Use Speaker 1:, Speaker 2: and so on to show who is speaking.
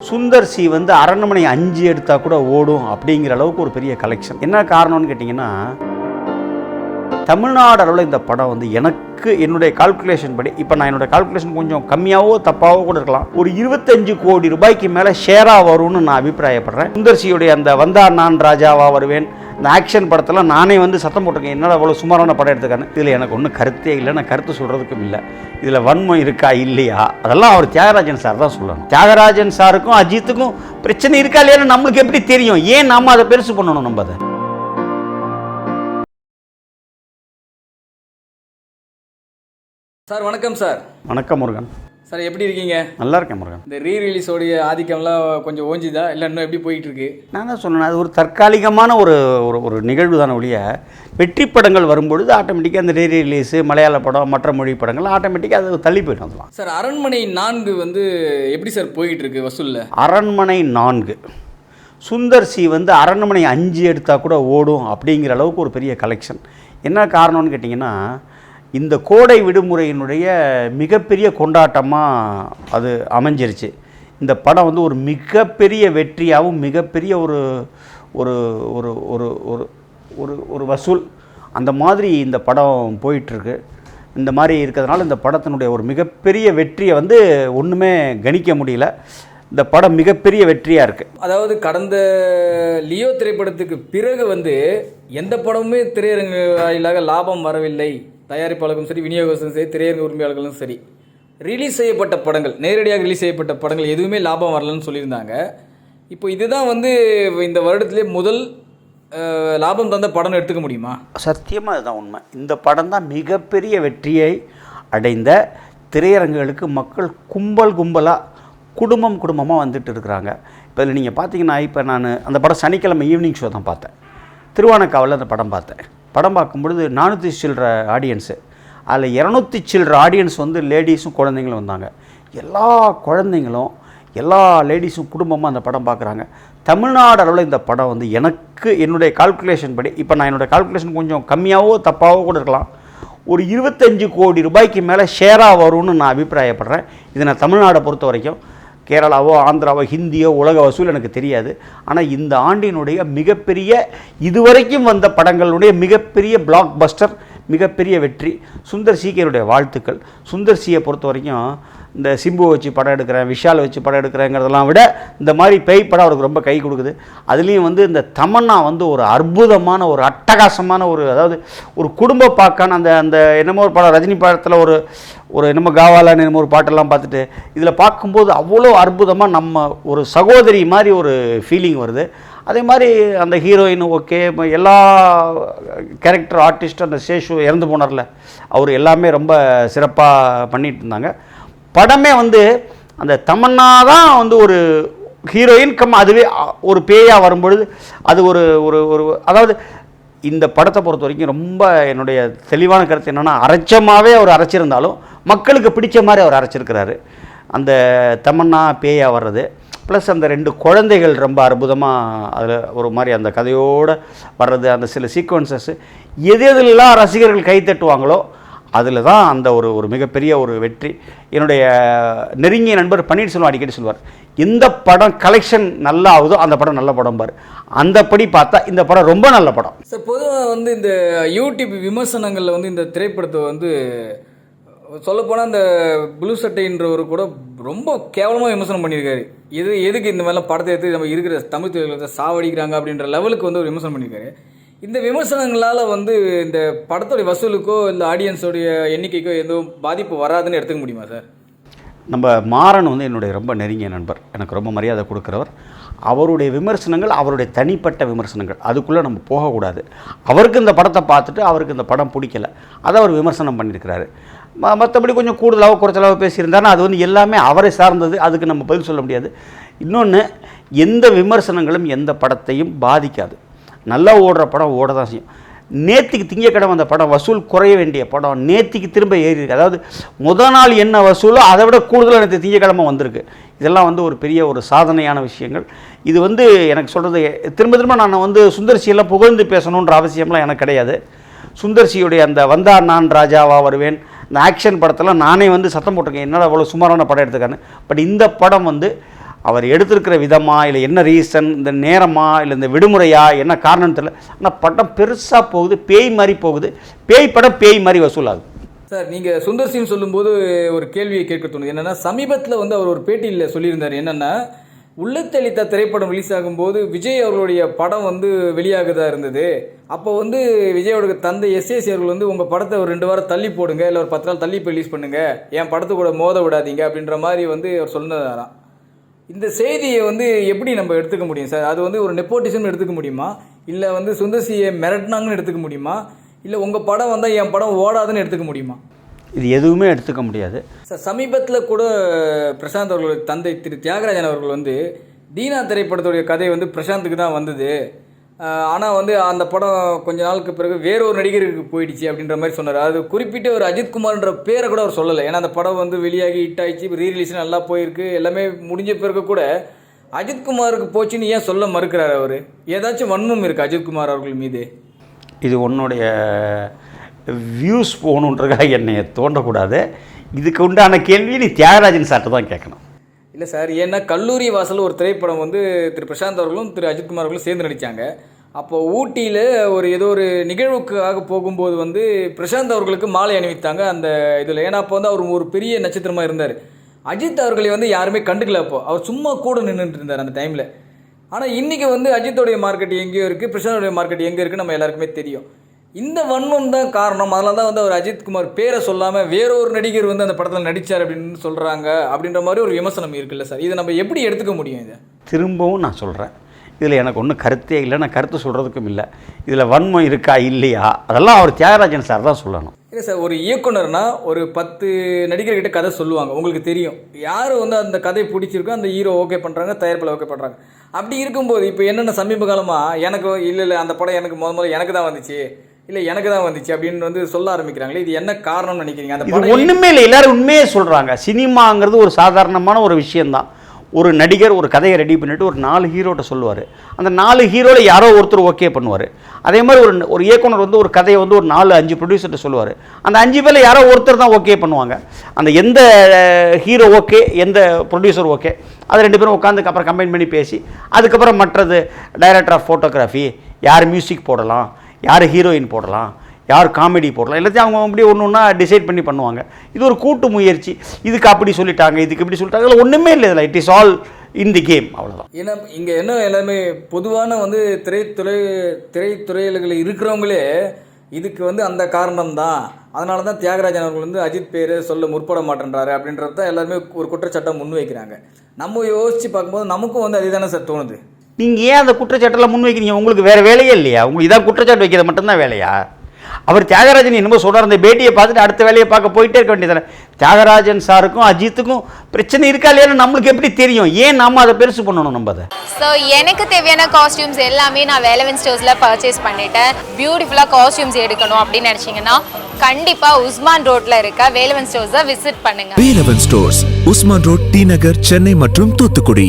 Speaker 1: Sundar C வந்து அரண்மனை அஞ்சு எடுத்தால் கூட ஓடும் அப்படிங்கிற அளவுக்கு ஒரு பெரிய கலெக்ஷன் என்ன காரணம்னு கேட்டிங்கன்னா தமிழ்நாடு அளவில் இந்த படம் வந்து எனக்கு என்னுடைய கால்குலேஷன் படி இப்போ நான் என்னுடைய கால்குலேஷன் கொஞ்சம் கம்மியாகவோ தப்பாகவோ கூட இருக்கலாம். ஒரு இருபத்தஞ்சு கோடி ரூபாய்க்கு மேலே ஷேராக வரும்னு நான் அபிப்பிராயப்படுறேன். சுந்தர்சியுடைய அந்த வந்தா நான் ராஜாவாக வருவேன். இந்த ஆக்ஷன் படத்தில் நானே வந்து சத்தம் போட்டிருக்கேன். என்னால் அவ்வளோ சுமாரான படம் எடுத்துக்கானு இதில் எனக்கு ஒன்றும் கருத்தே இல்லை. நான் கருத்து சொல்கிறதுக்கும் இல்லை. இதில் வன்மம் இருக்கா இல்லையா? அதெல்லாம் அவர் தியாகராஜன் சார் தான் சொல்லணும். தியாகராஜன் சாருக்கும் அஜித்துக்கும் பிரச்சனை இருக்கா இல்லையான்னு நம்மளுக்கு எப்படி தெரியும்? ஏன் நம்ம அதை பெருசு பண்ணணும் நம்ம அதை?
Speaker 2: சார் வணக்கம் சார்.
Speaker 1: வணக்கம் முருகன்.
Speaker 2: சார் எப்படி இருக்கீங்க?
Speaker 1: நல்லா இருக்கேன் முருகன்.
Speaker 2: இந்த ரீ ரிலீஸோடைய ஆதிக்கம்லாம் கொஞ்சம் ஓஞ்சுதா? இல்லை இன்னும் எப்படி போயிட்டு இருக்கு
Speaker 1: நான் தான் சொன்னேன் அது ஒரு தற்காலிகமான ஒரு ஒரு ஒரு நிகழ்வு தானே ஒழிய வெற்றி படங்கள் வரும்பொழுது ஆட்டோமேட்டிக்காக அந்த ரீ ரிலீஸு மலையாள படம் மற்ற மொழி படங்கள் ஆட்டோமேட்டிக்காக அது தள்ளி போயிடும் அதெல்லாம்
Speaker 2: சார் அரண்மனை நான்கு வந்து எப்படி சார் போயிட்டு இருக்கு வசூலில்?
Speaker 1: அரண்மனை நான்கு. சுந்தர் சி வந்து அரண்மனை அஞ்சு எடுத்தால் கூட ஓடும் அப்படிங்கிற அளவுக்கு ஒரு பெரிய கலெக்ஷன் என்ன காரணம்னு கேட்டிங்கன்னா இந்த கோடை விடுமுறையினுடைய மிகப்பெரிய கொண்டாட்டமாக அது அமைஞ்சிருச்சு. இந்த படம் வந்து ஒரு மிகப்பெரிய வெற்றியாகவும் மிகப்பெரிய ஒரு ஒரு ஒரு ஒரு ஒரு ஒரு ஒரு வசூல். அந்த மாதிரி இந்த படம் போயிட்டுருக்கு. இந்த மாதிரி இருக்கிறதுனால இந்த படத்தினுடைய ஒரு மிகப்பெரிய வெற்றியை வந்து ஒன்றுமே கணிக்க முடியல. இந்த படம் மிகப்பெரிய வெற்றியாக இருக்குது
Speaker 2: அதாவது கடந்த லியோ திரைப்படத்துக்கு பிறகு வந்து எந்த படமுமே திரையரங்கு வாயிலாக லாபம் வரவில்லை. தயாரிப்பாளர்களும் சரி விநியோகஸ்தரும் சரி திரையரங்கு உரிமையாளர்களும் சரி ரிலீஸ் செய்யப்பட்ட படங்கள் நேரடியாக ரிலீஸ் செய்யப்பட்ட படங்கள் எதுவுமே லாபம் வரலன்னு சொல்லியிருந்தாங்க. இப்போ இதுதான் வந்து இந்த வருடத்திலே முதல் லாபம் தந்த படம் எடுத்துக்க முடியுமா?
Speaker 1: சத்தியமாக அதுதான் உண்மை. இந்த படம் தான் மிகப்பெரிய வெற்றியை அடைந்த திரையரங்குகளுக்கு மக்கள் கும்பல் கும்பலாக குடும்பம் குடும்பமாக வந்துட்டு இருக்கிறாங்க. இப்போ இதில் நீங்கள் பார்த்தீங்கன்னா இப்போ நான் அந்த படம் சனிக்கிழமை ஈவினிங் ஷோ தான் பார்த்தேன். திருவானக்காவில் அந்த படம் பார்த்தேன். படம் பார்க்கும்பொழுது நானூற்றி சில்லற ஆடியன்ஸு அதில் இரநூத்தி சில்லற ஆடியன்ஸ் வந்து லேடிஸும் குழந்தைங்களும் வந்தாங்க. எல்லா குழந்தைங்களும் எல்லா லேடிஸும் குடும்பமாக அந்த படம் பார்க்குறாங்க. தமிழ்நாடு அளவில் இந்த படம் வந்து எனக்கு என்னுடைய கால்குலேஷன் படி இப்போ நான் என்னுடைய கால்குலேஷன் கொஞ்சம் கம்மியாகவோ தப்பாகவோ கூட இருக்கலாம். ஒரு இருபத்தஞ்சு கோடி ரூபாய்க்கு மேலே ஷேராக வரும்னு நான் அபிப்பிராயப்படுறேன். இது நான் தமிழ்நாடை பொறுத்த வரைக்கும் கேரளாவோ ஆந்திராவோ ஹிந்தியோ உலக வசூல் எனக்கு தெரியாது. ஆனால் இந்த ஆண்டினுடைய மிகப்பெரிய இதுவரைக்கும் வந்த படங்களுடைய மிகப்பெரிய பிளாக் பஸ்டர் மிகப்பெரிய வெற்றி. சுந்தர் சீக்கியருடைய வாழ்த்துக்கள். சுந்தர் சியை பொறுத்த வரைக்கும் இந்த சிம்பு வச்சு படம் எடுக்கிறேன் விஷாலை வச்சு படம் எடுக்கிறேங்கிறதெல்லாம் விட இந்த மாதிரி பேய் படம் அவருக்கு ரொம்ப கை கொடுக்குது. அதுலேயும் வந்து இந்த தமன்னா வந்து ஒரு அற்புதமான ஒரு அட்டகாசமான ஒரு அதாவது ஒரு குடும்ப பாக்கான அந்த அந்த என்னமோ ஒரு படம் ரஜினி படத்தில் ஒரு ஒரு என்னமோ காவாலான்னு என்னமோ ஒரு பாட்டெல்லாம் பார்த்துட்டு இதில் பார்க்கும்போது அவ்வளோ அற்புதமாக நம்ம ஒரு சகோதரி மாதிரி ஒரு ஃபீலிங் வருது. அதே மாதிரி அந்த ஹீரோயின் ஓகே எல்லா கேரக்டர் ஆர்டிஸ்ட் அந்த சேஷு இறந்து போனார்ல அவர் எல்லாமே ரொம்ப சிறப்பாக பண்ணிட்டு இருந்தாங்க. படமே வந்து அந்த தமன்னா தான் வந்து ஒரு ஹீரோயின் கம் அதுவே ஒரு பேயாக வரும்பொழுது அது ஒரு ஒரு ஒரு அதாவது இந்த படத்தை பொறுத்த வரைக்கும் ரொம்ப என்னுடைய தெளிவான கருத்து என்னென்னா அரைச்சமாகவே அவர் அரைச்சிருந்தாலும் மக்களுக்கு பிடிச்ச மாதிரி அவர் அரைச்சிருக்கிறாரு. அந்த தமன்னா பேயாக வர்றது. ப்ளஸ் அந்த ரெண்டு குழந்தைகள் ரொம்ப அற்புதமாக அதில் ஒரு மாதிரி அந்த கதையோடு வர்றது அந்த சில சீக்வன்சஸ்ஸு எது எதுலெல்லாம் ரசிகர்கள் கை தட்டுவாங்களோ அதில் தான் அந்த ஒரு ஒரு மிகப்பெரிய ஒரு வெற்றி. என்னுடைய நெருங்கிய நண்பர் பன்னீர்செல்வம் அடிக்கடி சொல்வார் இந்த படம் கலெக்ஷன் நல்லா ஆகுதோ அந்த படம் நல்ல படம் பாரு. படி பார்த்தா இந்த படம் ரொம்ப நல்ல படம்.
Speaker 2: சார் பொதுவாக வந்து இந்த யூடியூப் விமர்சனங்களில் வந்து இந்த திரைப்படத்தை வந்து சொல்லப்போனால் அந்த ப்ளூ சட்டைன்றவர் கூட ரொம்ப கேவலமாக விமர்சனம் பண்ணியிருக்காரு. இது எதுக்கு இந்த மாதிரிலாம் படத்தை எடுத்து நம்ம இருக்கிற தமிழ் தொழில்களை சாவடிக்கிறாங்க அப்படின்ற லெவலுக்கு வந்து ஒரு விமர்சனம் பண்ணியிருக்காரு. இந்த விமர்சனங்களால் வந்து இந்த படத்தோடைய வசூலுக்கோ இல்லை ஆடியன்ஸோடைய எண்ணிக்கைக்கோ எதுவும் பாதிப்பு வராதுன்னு எடுத்துக்க முடியுமா சார்
Speaker 1: நம்ம மாறன் வந்து என்னுடைய ரொம்ப நெருங்கிய நண்பர். எனக்கு ரொம்ப மரியாதை கொடுக்குறவர். அவருடைய விமர்சனங்கள் அவருடைய தனிப்பட்ட விமர்சனங்கள். அதுக்குள்ளே நம்ம போகக்கூடாது. அவருக்கு இந்த படத்தை பார்த்துட்டு அவருக்கு இந்த படம் பிடிக்கல. அதை அவர் விமர்சனம் பண்ணியிருக்கிறாரு. மற்றபடி கொஞ்சம் கூடுதலாக குறைச்சலாக பேசியிருந்தாருன்னா அது வந்து எல்லாமே அவரை சார்ந்தது. அதுக்கு நம்ம பதில் சொல்ல முடியாது. இன்னொன்று எந்த விமர்சனங்களும் எந்த படத்தையும் பாதிக்காது. நல்லா ஓடுற படம் ஓட தான் செய்யும். நேத்திக்கு திங்கக்கிழமை அந்த படம் வசூல் குறைய வேண்டிய படம். நேத்திக்கு திரும்ப ஏறி இருக்கு அதாவது முத நாள் என்ன வசூலோ அதை விட கூடுதலாக நேற்று திங்கக்கிழமை வந்திருக்கு. இதெல்லாம் வந்து ஒரு பெரிய ஒரு சாதனையான விஷயங்கள். இது வந்து எனக்கு சொல்கிறது திரும்ப திரும்ப நான் வந்து சுந்தர்சியெல்லாம் புகழ்ந்து பேசணுன்ற அவசியம்லாம் எனக்கு கிடையாது. சுந்தர்சியுடைய அந்த வந்தா நான் ராஜாவா வருவேன். இந்த ஆக்ஷன் படத்தெல்லாம் நானே வந்து சத்தம் போட்டிருக்கேன். என்னால் அவ்வளோ சுமாரான படம் எடுத்துக்கான்னு பட் இந்த படம் வந்து அவர் எடுத்திருக்கிற விதமா இல்லை என்ன ரீசன் இந்த நேரமா இல்லை இந்த விடுமுறையா என்ன காரணம் தெரியல. ஆனால் படம் பெருசாக போகுது பேய் மாதிரி போகுது. பேய் படம் பேய் மாதிரி வசூலாகுது.
Speaker 2: சார் நீங்கள் சுந்தர் சிங் சொல்லும்போது ஒரு கேள்வியை கேட்க தோணுது. என்னென்னா சமீபத்தில் வந்து அவர் ஒரு பேட்டியில் சொல்லியிருந்தார். என்னென்னா உள்ளத்தெளித்த திரைப்படம் ரிலீஸ் ஆகும்போது விஜய் அவர்களுடைய படம் வந்து வெளியாகதா இருந்தது. அப்போ வந்து விஜயோட தந்தை எஸ்ஏசி அவர்கள் வந்து உங்கள் படத்தை ஒரு ரெண்டு வாரம் தள்ளி போடுங்க இல்லை ஒரு பத்து நாள் தள்ளி இப்போ ரிலீஸ் பண்ணுங்க. என் படத்தை கூட மோத விடாதீங்க அப்படின்ற மாதிரி வந்து அவர் சொன்னதாராம் இந்த செய்தியை வந்து எப்படி நம்ம எடுத்துக்க முடியும் சார்? அது வந்து ஒரு நெப்போட்டிசம் எடுத்துக்க முடியுமா? இல்லை வந்து சுந்தசியை மிரட்டினாங்கன்னு எடுத்துக்க முடியுமா? இல்லை உங்கள் படம் வந்தால் என் படம் ஓடாதுன்னு எடுத்துக்க முடியுமா?
Speaker 1: இது எதுவுமே எடுத்துக்க முடியாது.
Speaker 2: சார் சமீபத்தில் கூட பிரசாந்த் அவர்களுடைய தந்தை திரு தியாகராஜன் அவர்கள் வந்து தீனா திரைப்படத்துடைய கதை வந்து பிரசாந்துக்கு தான் வந்தது. ஆனால் வந்து அந்த படம் கொஞ்ச நாளுக்கு பிறகு வேறொரு நடிகருக்கு போயிடுச்சு அப்படின்ற மாதிரி சொன்னார். அது குறிப்பிட்ட ஒரு அஜித்குமார்ன்ற பேரை கூட அவர் சொல்லலை. ஏன்னா அந்த படம் வந்து வெளியாகி ஹிட் ஆயிடுச்சு ரீ ரிலீஸ் நல்லா போயிருக்கு. எல்லாமே முடிஞ்ச பிறகு கூட அஜித்குமாருக்கு போச்சுன்னு ஏன் சொல்ல மறுக்கிறார் அவர்? ஏதாச்சும் வன்மம் இருக்கு அஜித்குமார் அவர்கள் மீது?
Speaker 1: இது உன்னுடைய வியூஸ் போகணுன்றக்காக என்னை தோண்டக்கூடாது. இதுக்கு உண்டான கேள்வி நீ தியாகராஜன் சார்ட்ட தான் கேட்கணும்.
Speaker 2: இல்லை சார் ஏன்னா கல்லூரி வாசல் ஒரு திரைப்படம் வந்து திரு பிரசாந்த் அவர்களும் திரு அஜித்குமார் அவர்களும் சேர்ந்து நடித்தாங்க அப்போ ஊட்டியில் ஒரு ஏதோ ஒரு நிகழ்வுக்காக போகும்போது வந்து பிரசாந்த் அவர்களுக்கு மாலை அணிவித்தாங்க. அந்த இதில் ஏன்னா அப்போ வந்து அவர் ஒரு பெரிய நட்சத்திரமாக இருந்தார். அஜித் அவர்களை வந்து யாருமே கண்டுக்கல அப்போ. அவர் சும்மா கூட நின்றுட்டு இருந்தார் அந்த டைமில் ஆனால் இன்றைக்கி வந்து அஜித்தோடைய மார்க்கெட் எங்கேயோ இருக்குது பிரசாந்தோடைய மார்க்கெட் எங்கே இருக்குன்னு நம்ம எல்லாருக்குமே தெரியும். இந்த வன்மம் தான் காரணம். அதனால தான் வந்து அவர் அஜித்குமார் பேரை சொல்லாமல் வேறொரு நடிகர் வந்து அந்த படத்தில் நடித்தார் அப்படின்னு சொல்கிறாங்க அப்படின்ற மாதிரி ஒரு விமர்சனம் இருக்குல்ல சார். இதை நம்ம எப்படி எடுத்துக்க முடியும் இதை?
Speaker 1: திரும்பவும் நான் சொல்கிறேன் இதில் எனக்கு ஒன்றும் கருத்தே இல்லை. நான் கருத்து சொல்கிறதுக்கும் இல்லை. இதில் வன்மம் இருக்கா இல்லையா? அதெல்லாம் அவர் தியாகராஜன் சார் தான் சொல்லணும்.
Speaker 2: இல்லை சார் ஒரு இயக்குனர்னா ஒரு பத்து நடிகர்கிட்ட கதை சொல்லுவாங்க. உங்களுக்கு தெரியும். யார் வந்து அந்த கதை பிடிச்சிருக்கோ அந்த ஹீரோ ஓகே பண்ணுறாங்க தயாரிப்பில் ஓகே பண்ணுறாங்க அப்படி இருக்கும்போது இப்போ என்னென்ன சமீப காலமாக எனக்கு இல்லை இல்லை அந்த படம் எனக்கு முத முதல்ல எனக்கு தான் வந்துச்சு. இல்லை எனக்கு தான் வந்துச்சு அப்படின்னு வந்து சொல்ல ஆரம்பிக்கிறாங்களே இது என்ன காரணம்னு நினைக்கிறீங்க? அந்த
Speaker 1: இது ஒன்றுமே இல்லை எல்லாரும் உண்மையே சொல்கிறாங்க சினிமாங்கிறது ஒரு சாதாரணமான ஒரு விஷயந்தான் ஒரு நடிகர் ஒரு கதையை ரெடி பண்ணிட்டு ஒரு நாலு ஹீரோட்ட சொல்லுவார். அந்த நாலு ஹீரோவில் யாரோ ஒருத்தர் ஓகே பண்ணுவார். அதே மாதிரி ஒரு ஒரு இயக்குனர் வந்து ஒரு கதையை வந்து ஒரு நாலு அஞ்சு ப்ரொடியூசர்கிட்ட சொல்லுவார். அந்த அஞ்சு பேரில் யாரோ ஒருத்தர் தான் ஓகே பண்ணுவாங்க. அந்த எந்த ஹீரோ ஓகே எந்த ப்ரொடியூசர் ஓகே அது ரெண்டு பேரும் உட்காந்து அப்புறம் கம்பைன் பண்ணி பேசி அதுக்கப்புறம் மற்றது டைரக்டர் ஆஃப் ஃபோட்டோகிராஃபி யார் மியூசிக் போடலாம் யார் ஹீரோயின் போடலாம்? யார் காமெடி போடலாம்? எல்லாத்தையும் அவங்க அப்படியே ஒன்று ஒன்றா டிசைட் பண்ணி பண்ணுவாங்க. இது ஒரு கூட்டு முயற்சி. இதுக்கு அப்படி சொல்லிட்டாங்க இதுக்கு இப்படி சொல்லிட்டாங்க. இல்லை ஒன்றுமே இல்லை இதில். It is all in the game அவ்வளோதான்
Speaker 2: ஏன்னா இங்கே என்ன எல்லாமே பொதுவான வந்து திரைத்துறை திரைத்துறையில் இருக்கிறவங்களே இதுக்கு வந்து அந்த காரணம் தான் அதனால தான் தியாகராஜன் அவர்கள் வந்து அஜித் பேர் சொல்ல முற்பட மாட்டேன்றாரு அப்படின்றது தான் எல்லாருமே ஒரு குற்றச்சாட்டம் முன்வைக்கிறாங்க. நம்ம யோசித்து பார்க்கும்போது நமக்கும் வந்து அதுதானே சார் தோணுது.
Speaker 1: நீங்கள் ஏன் அந்த குற்றச்சாட்டெல்லாம் முன் வைக்கிறீங்க உங்களுக்கு வேறு வேலையே இல்லையா? உங்களுக்கு இதான் குற்றச்சாட்டு வைக்கிறது மட்டும்தான் வேலையா? அவர் தியாகராஜன் என்னமோ சொல்கிறார் அந்த பேட்டியை பார்த்துட்டு அடுத்த வேலையை பார்க்க போயிட்டே இருக்க வேண்டியதானே தியாகராஜன் சாருக்கும் அஜித்துக்கும் பிரச்சனை இருக்கா இல்லையான்னு நம்மளுக்கு எப்படி தெரியும்? ஏன் நாம அதை பெருசு பண்ணணும் நம்ம அதை?
Speaker 3: ஸோ எனக்கு தேவையான காஸ்டியூம்ஸ் எல்லாமே நான் வேலவன் ஸ்டோர்ஸில் பர்ச்சேஸ் பண்ணிட்டேன். பியூட்டிஃபுல்லாக காஸ்டியூம்ஸ் எடுக்கணும் அப்படின்னு நினச்சிங்கன்னா கண்டிப்பாக உஸ்மான் ரோட்டில் இருக்க வேலவன் ஸ்டோர்ஸை விசிட் பண்ணுங்கள்
Speaker 4: Velavan stores Usman road T Nagar Chennai மற்றும் தூத்துக்குடி.